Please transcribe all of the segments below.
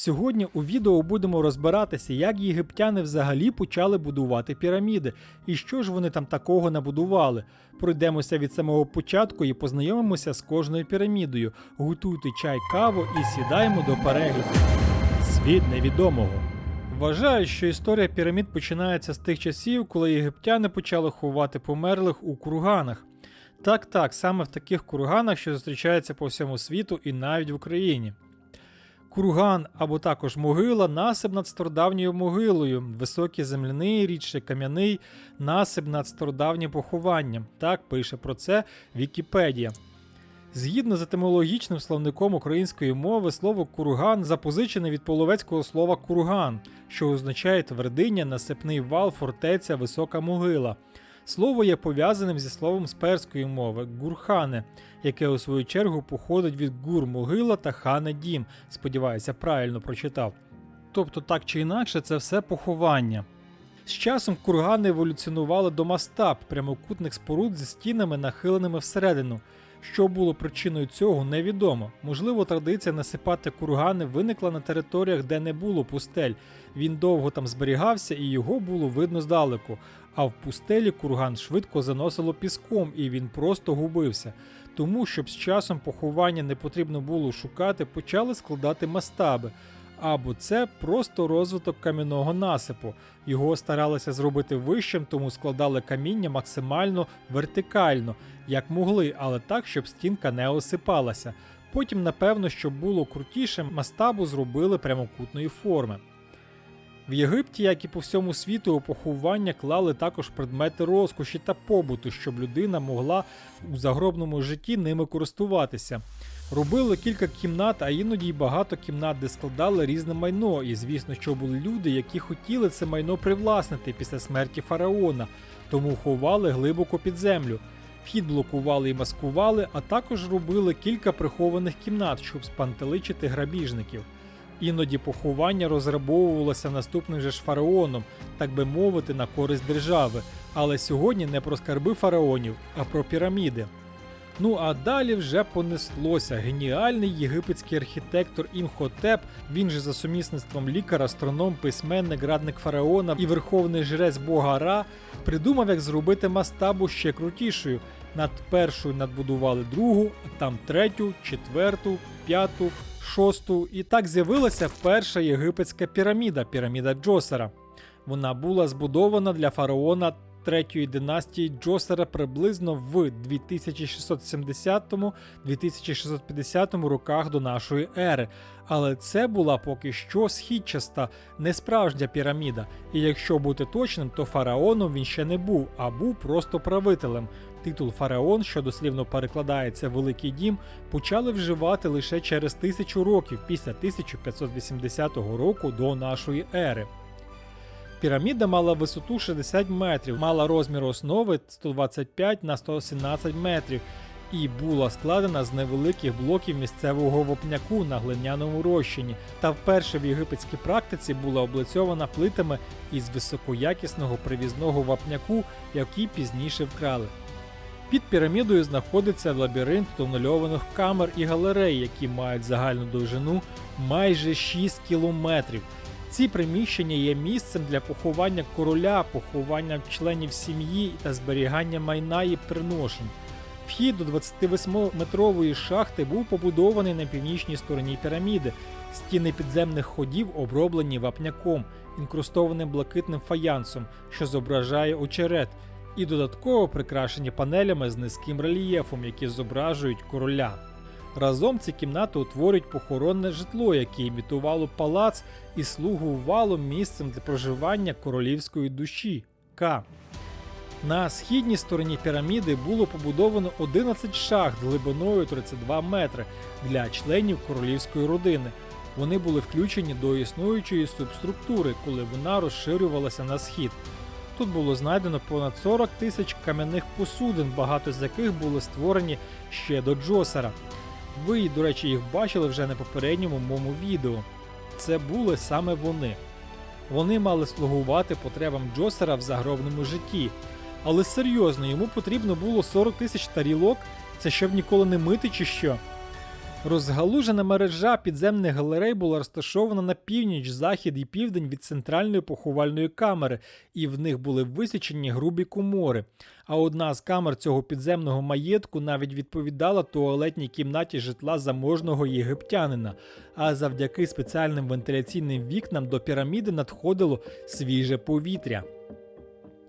Сьогодні у відео будемо розбиратися, як єгиптяни взагалі почали будувати піраміди, і що ж вони там такого набудували. Пройдемося від самого початку і познайомимося з кожною пірамідою. Готуйте чай, каву і сідаємо до перегляду. Світ невідомого. Вважаю, що історія пірамід починається з тих часів, коли єгиптяни почали ховати померлих у курганах. Так, так, саме в таких курганах, що зустрічаються по всьому світу і навіть в Україні. Курган або також могила насип над стародавньою могилою, високий земляний, рідше кам'яний насип над стародавнім похованням. Так пише про це Вікіпедія. Згідно з етимологічним словником української мови, слово курган запозичене від половецького слова курган, що означає твердиня, насипний вал, фортеця, висока могила. Слово є пов'язаним зі словом з перської мови гурхане, яке у свою чергу походить від гур могила та хана дім. Сподіваюся, правильно прочитав. Тобто, так чи інакше, це все поховання. З часом кургани еволюціонували до мастаб прямокутних споруд зі стінами, нахиленими всередину. Що було причиною цього, невідомо. Можливо, традиція насипати кургани виникла на територіях, де не було пустель. Він довго там зберігався і його було видно здалеку. А в пустелі курган швидко заносило піском і він просто губився. Тому, щоб з часом поховання не потрібно було шукати, почали складати мастаби. Або це просто розвиток кам'яного насипу. Його старалися зробити вищим, тому складали каміння максимально вертикально, як могли, але так, щоб стінка не осипалася. Потім, напевно, щоб було крутіше, мастабу зробили прямокутної форми. В Єгипті, як і по всьому світу, у поховання клали також предмети розкоші та побуту, щоб людина могла у загробному житті ними користуватися. Робили кілька кімнат, а іноді й багато кімнат, де складали різне майно. І звісно, що були люди, які хотіли це майно привласнити після смерті фараона, тому ховали глибоко під землю. Вхід блокували і маскували, а також робили кілька прихованих кімнат, щоб спантеличити грабіжників. Іноді поховання розрабовувалося наступним же ж фараоном, так би мовити, на користь держави. Але сьогодні не про скарби фараонів, а про піраміди. Ну а далі вже понеслося. Геніальний єгипетський архітектор Імхотеп, він же за сумісництвом лікар, астроном, письменник, радник фараона і верховний жрець бога Ра, придумав, як зробити мастабу ще крутішою. Над першою надбудували другу, а там третю, четверту, п'яту, шосту. І так з'явилася перша єгипетська піраміда піраміда Джосера. Вона була збудована для фараона третьої династії Джосера приблизно в 2670-2650 роках до нашої ери. Але це була поки що східчаста, не справжня піраміда. І якщо бути точним, то фараоном він ще не був, а був просто правителем. Титул фараон, що дослівно перекладається Великий Дім, почали вживати лише через тисячу років після 1580 року до нашої ери. Піраміда мала висоту 60 метрів, мала розмір основи 125 на 117 метрів і була складена з невеликих блоків місцевого вопняку на глиняному розчині, та вперше в єгипетській практиці була облицьована плитами із високоякісного привізного вапняку, який пізніше вкрали. Під пірамідою знаходиться лабіринт тунельованих камер і галерей, які мають загальну довжину майже 6 кілометрів. Ці приміщення є місцем для поховання короля, поховання членів сім'ї та зберігання майна і приношень. Вхід до 28-метрової шахти був побудований на північній стороні піраміди. Стіни підземних ходів оброблені вапняком, інкрустованим блакитним фаянсом, що зображає очерет, і додатково прикрашені панелями з низьким рельєфом, які зображують короля. Разом ці кімнати утворюють похоронне житло, яке імітувало палац і слугувало місцем для проживання королівської душі К. На східній стороні піраміди було побудовано 11 шахт глибиною 32 метри для членів королівської родини. Вони були включені до існуючої субструктури, коли вона розширювалася на схід. Тут було знайдено понад 40 тисяч кам'яних посудин, багато з яких були створені ще до Джосера. Ви, до речі, їх бачили вже на попередньому моєму відео. Це були саме вони. Вони мали слугувати потребам Джосера в загробному житті. Але серйозно, йому потрібно було 40 тисяч тарілок, це щоб ніколи не мити чи що. Розгалужена мережа підземних галерей була розташована на північ, захід і південь від центральної поховальної камери, і в них були висічені грубі комори. А одна з камер цього підземного маєтку навіть відповідала туалетній кімнаті житла заможного єгиптянина. А завдяки спеціальним вентиляційним вікнам до піраміди надходило свіже повітря.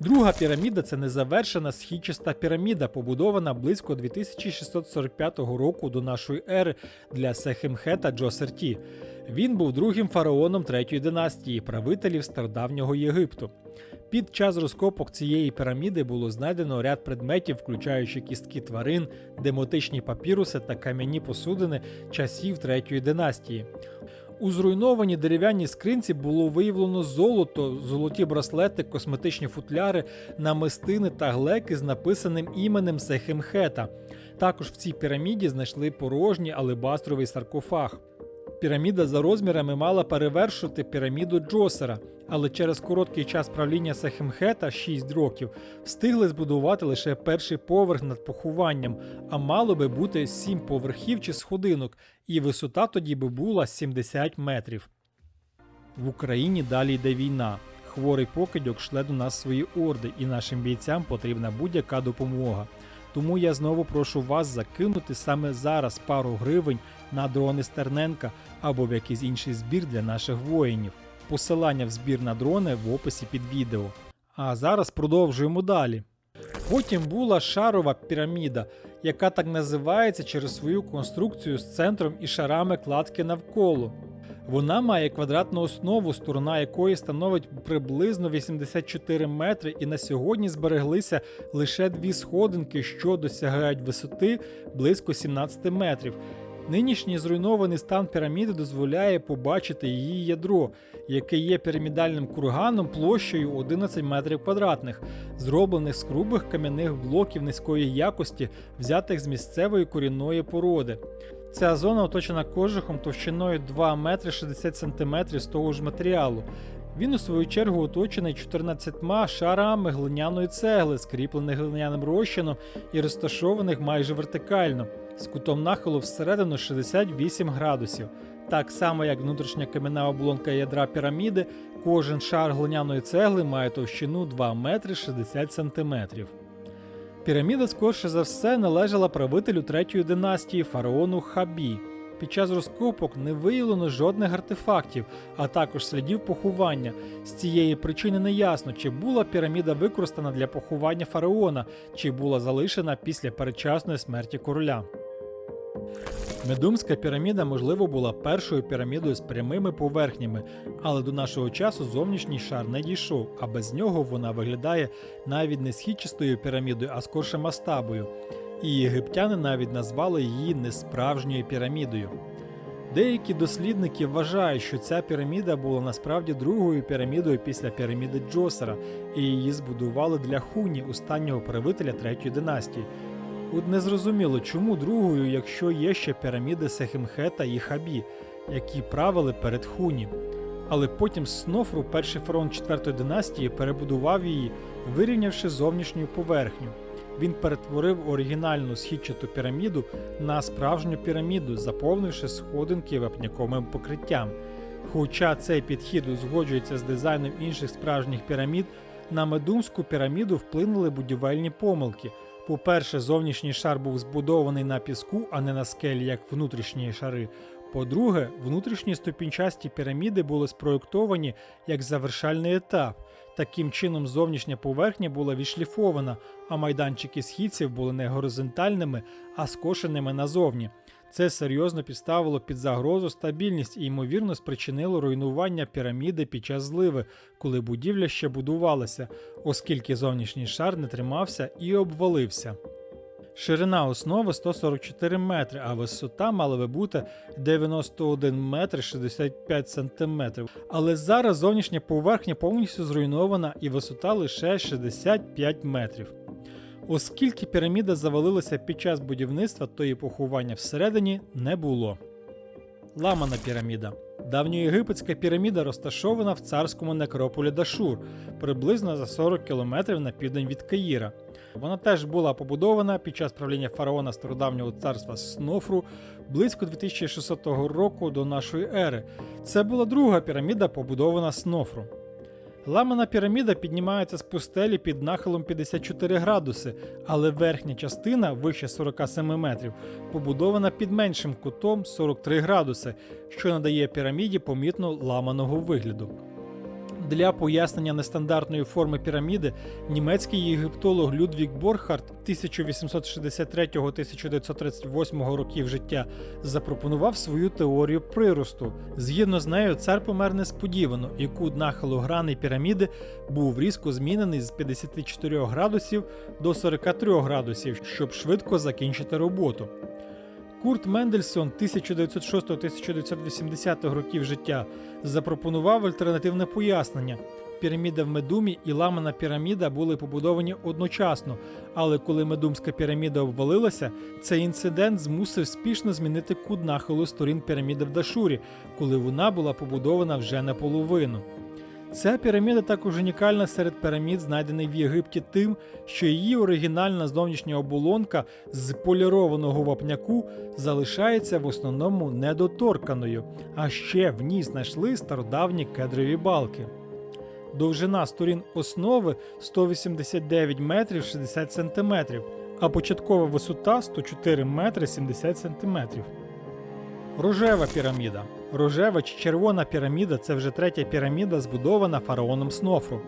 Друга піраміда це незавершена східчаста піраміда, побудована близько 2645 року до нашої ери для Сехемхета Джосерті. Він був другим фараоном третьої династії, правителів стародавнього Єгипту. Під час розкопок цієї піраміди було знайдено ряд предметів, включаючи кістки тварин, демотичні папіруси та кам'яні посудини часів третьої династії. У зруйнованій дерев'яній скринці було виявлено золото, золоті браслети, косметичні футляри, намистини та глеки з написаним іменем Сехемхета. Також в цій піраміді знайшли порожній алебастровий саркофаг. Піраміда за розмірами мала перевершити піраміду Джосера, але через короткий час правління Сехемхета 6 років встигли збудувати лише перший поверх над похованням, а мало би бути 7 поверхів чи сходинок, і висота тоді би була 70 метрів. В Україні далі йде війна. Хворий покидьок шле до нас свої орди, і нашим бійцям потрібна будь-яка допомога. Тому я знову прошу вас закинути саме зараз пару гривень на дрони Стерненка або в якийсь інший збір для наших воїнів. Посилання в збір на дрони в описі під відео. А зараз продовжуємо далі. Потім була шарова піраміда, яка так називається через свою конструкцію з центром і шарами кладки навколо. Вона має квадратну основу, сторона якої становить приблизно 84 метри, і на сьогодні збереглися лише дві сходинки, що досягають висоти близько 17 метрів. Нинішній зруйнований стан піраміди дозволяє побачити її ядро, яке є пірамідальним курганом площею 11 метрів квадратних, зроблених з грубих кам'яних блоків низької якості, взятих з місцевої корінної породи. Ця зона оточена кожухом товщиною 2 метри 60 см з того ж матеріалу. Він, у свою чергу, оточений 14 шарами глиняної цегли, скріплених глиняним розчином і розташованих майже вертикально, з кутом нахилу всередину 68 градусів. Так само, як внутрішня кам'яна оболонка ядра піраміди, кожен шар глиняної цегли має товщину 2 метри 60 см. Піраміда, скорше за все, належала правителю третьої династії фараону Хабі. Під час розкопок не виявлено жодних артефактів, а також слідів поховання. З цієї причини не ясно, чи була піраміда використана для поховання фараона, чи була залишена після передчасної смерті короля. Медумська піраміда, можливо, була першою пірамідою з прямими поверхнями, але до нашого часу зовнішній шар не дійшов, а без нього вона виглядає навіть не східчастою пірамідою, а скорше мастабою. І єгиптяни навіть назвали її несправжньою пірамідою. Деякі дослідники вважають, що ця піраміда була насправді другою пірамідою після піраміди Джосера, і її збудували для хуні останнього правителя третьої династії. От незрозуміло, чому другою, якщо є ще піраміди Сехемхета і Хабі, які правили перед Хуні. Але потім Снофру, перший фараон четвертої династії, перебудував її, вирівнявши зовнішню поверхню. Він перетворив оригінальну східчату піраміду на справжню піраміду, заповнивши сходинки вапняковим покриттям. Хоча цей підхід узгоджується з дизайном інших справжніх пірамід, на медумську піраміду вплинули будівельні помилки. По-перше, зовнішній шар був збудований на піску, а не на скелі, як внутрішні шари. По-друге, внутрішні ступінчасті піраміди були спроєктовані як завершальний етап. Таким чином, зовнішня поверхня була відшліфована, а майданчики східців були не горизонтальними, а скошеними назовні. Це серйозно підставило під загрозу стабільність і, ймовірно, спричинило руйнування піраміди під час зливи, коли будівля ще будувалася, оскільки зовнішній шар не тримався і обвалився. Ширина основи 144 метри, а висота мала би бути 91 метр 65 сантиметрів. Але зараз зовнішня поверхня повністю зруйнована і висота лише 65 метрів. Оскільки піраміда завалилася під час будівництва, то і поховання всередині не було. Ламана піраміда. Давньоєгипетська піраміда розташована в царському некрополі Дашур, приблизно за 40 кілометрів на південь від Каїра. Вона теж була побудована під час правління фараона стародавнього царства Снофру близько 2600 року до нашої ери. Це була друга піраміда, побудована Снофру. Ламана піраміда піднімається з пустелі під нахилом 54 градуси, але верхня частина, вище 47 метрів, побудована під меншим кутом 43 градуси, що надає піраміді помітно ламаного вигляду. Для пояснення нестандартної форми піраміди німецький єгиптолог Людвік Борхард 1863-1938 років життя запропонував свою теорію приросту. Згідно з нею, цар помер несподівано, і кут нахилу грани піраміди був різко змінений з 54 градусів до 43 градусів, щоб швидко закінчити роботу. Курт Мендельсон 1906-1980 років життя запропонував альтернативне пояснення. Піраміда в Медумі і ламана піраміда були побудовані одночасно, але коли Медумська піраміда обвалилася, цей інцидент змусив спішно змінити кут нахилу сторін піраміди в Дашурі, коли вона була побудована вже наполовину. Ця піраміда також унікальна серед пірамід, знайдених в Єгипті тим, що її оригінальна зовнішня оболонка з полірованого вапняку залишається в основному недоторканою, а ще в ній знайшли стародавні кедрові балки. Довжина сторін основи 189 метрів 60 сантиметрів, а початкова висота 104 метри 70 сантиметрів. Рожева піраміда. Рожева чи червона піраміда це вже третя піраміда, збудована фараоном Снофру.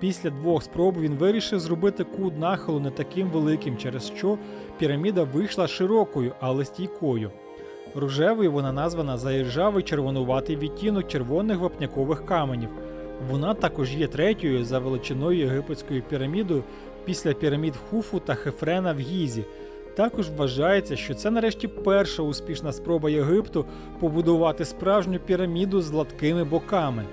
Після двох спроб він вирішив зробити кут нахилу не таким великим, через що піраміда вийшла широкою, але стійкою. Рожевою вона названа за іржавий червонуватий відтінок червоних вапнякових каменів. Вона також є третьою за величиною єгипетською пірамідою після пірамід Хуфу та Хефрена в Гізі. Також вважається, що це нарешті перша успішна спроба Єгипту побудувати справжню піраміду з гладкими боками.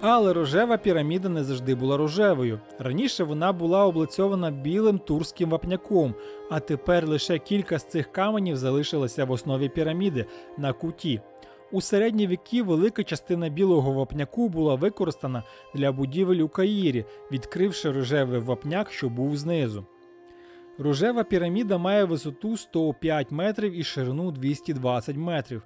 Але рожева піраміда не завжди була рожевою. Раніше вона була облицьована білим турським вапняком, а тепер лише кілька з цих каменів залишилися в основі піраміди на куті. У середні віки велика частина білого вапняку була використана для будівель у Каїрі, відкривши рожевий вапняк, що був знизу. Рожева піраміда має висоту 105 метрів і ширину 220 метрів.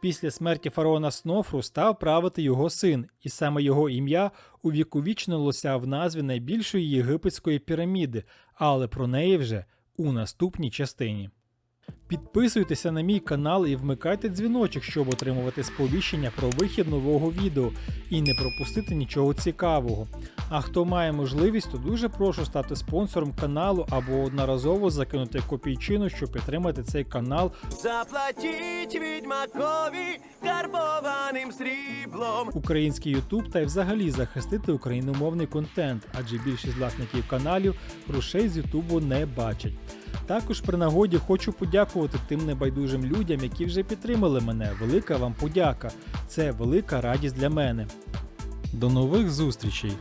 Після смерті фараона Снофру став правити його син, і саме його ім'я увіковічнилося в назві найбільшої єгипетської піраміди, але про неї вже у наступній частині. Підписуйтеся на мій канал і вмикайте дзвіночок, щоб отримувати сповіщення про вихід нового відео і не пропустити нічого цікавого. А хто має можливість, то дуже прошу стати спонсором каналу або одноразово закинути копійчину, щоб підтримати цей канал. Заплатіть відьмакові карбованим сріблом. Український YouTube та й взагалі захистити україномовний контент, адже більшість власників каналів грошей з Ютубу не бачать. Також при нагоді хочу подякувати тим небайдужим людям, які вже підтримали мене. Велика вам подяка. Це велика радість для мене. До нових зустрічей!